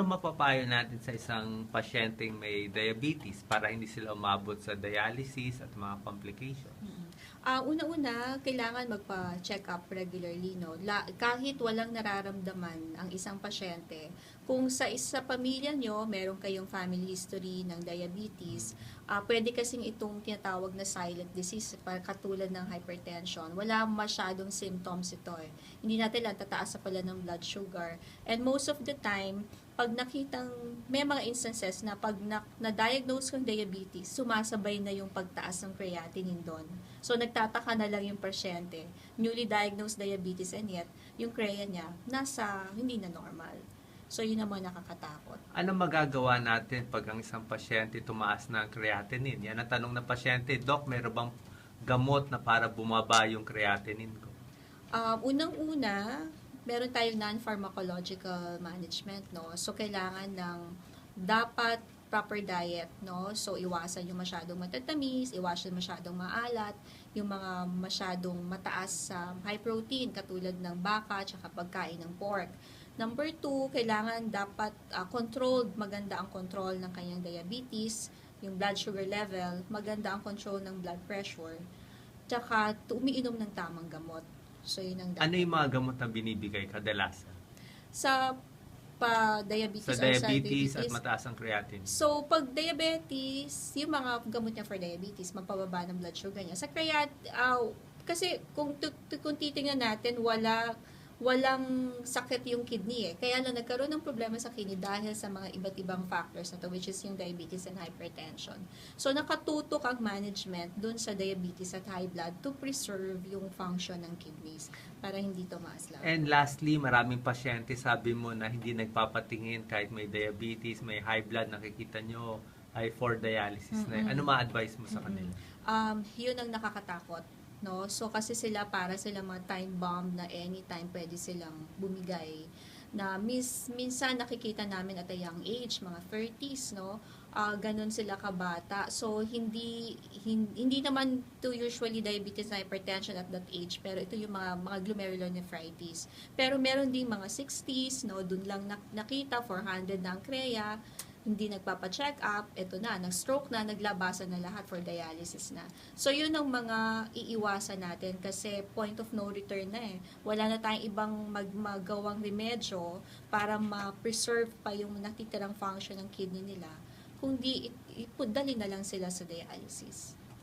anong mapapayo natin sa isang pasyenteng may diabetes para hindi sila umabot sa dialysis at mga complications? Ah, una-una, kailangan magpa-check up regularly, no? La, kahit walang nararamdaman ang isang pasyente, kung sa isa pamilya nyo, meron kayong family history ng diabetes, ah, pwede kasing itong tinatawag na silent disease, para katulad ng hypertension. Wala masyadong symptoms ito eh. Hindi natin lang tataas pala ng blood sugar. And most of the time, pag nakitang, may mga instances na pag na, na-diagnose kang diabetes, sumasabay na yung pagtaas ng creatinine doon. So, nagtataka na lang yung pasyente, newly diagnosed diabetes and yet, yung crea niya, nasa, hindi na normal. So, yun naman nakakatakot. Anong magagawa natin pag ang isang pasyente tumaas na ang creatinine? Yan ang tanong ng pasyente, Doc, meron bang gamot na para bumaba yung creatinine ko? Um, Unang-una, meron tayong non-pharmacological management, no? So, kailangan ng dapat proper diet, no? So, iwasan yung masyadong matatamis, iwasan masyadong maalat, yung mga masyadong mataas sa high protein, katulad ng baka, tsaka pagkain ng pork. Number two, kailangan dapat ah, controlled, maganda ang control ng kanyang diabetes, yung blood sugar level, maganda ang control ng blood pressure, tsaka umiinom ng tamang gamot. So, yun ang dapat. Ano yung mga gamot na binibigay kadalasan? Sa pa-diabetes Sa diabetes at mataas ang creatinine. So, pag diabetes, yung mga gamot niya for diabetes, magpababa ng blood sugar niya. Sa creat, ah, kasi kung, tu- tu- kung titingnan natin, wala walang sakit yung kidney eh. Kaya lang nagkaroon ng problema sa kidney dahil sa mga iba't ibang factors na to, which is yung diabetes and hypertension. So, nakatutok ang management dun sa diabetes at high blood to preserve yung function ng kidneys para hindi tumaas lang. And lastly, maraming pasyente sabi mo na hindi nagpapatingin kahit may diabetes, may high blood, nakikita nyo ay for dialysis na. Mm-mm. Ano ma-advise mo sa kanila? um, yun ang nakakatakot. No? So, kasi sila, para sila mga time bomb na anytime pwede silang bumigay. Na mis, minsan nakikita namin at a young age, mga 30s, no? Ah, ganun sila kabata. So, hindi, hin- hindi naman to usually diabetes and hypertension at that age, pero ito yung mga, mga glomerulonephritis. Pero meron ding mga 60s, no? Dun lang nak- nakita, 400 na ang kreya, hindi nagpapa-check up, eto na, nag-stroke na, naglabasan na lahat for dialysis na. So, yun ang mga iiwasan natin kasi point of no return na eh. Wala na tayong ibang mag magawang remedyo para ma-preserve pa yung natitirang function ng kidney nila. Kundi, ipudali na lang sila sa dialysis.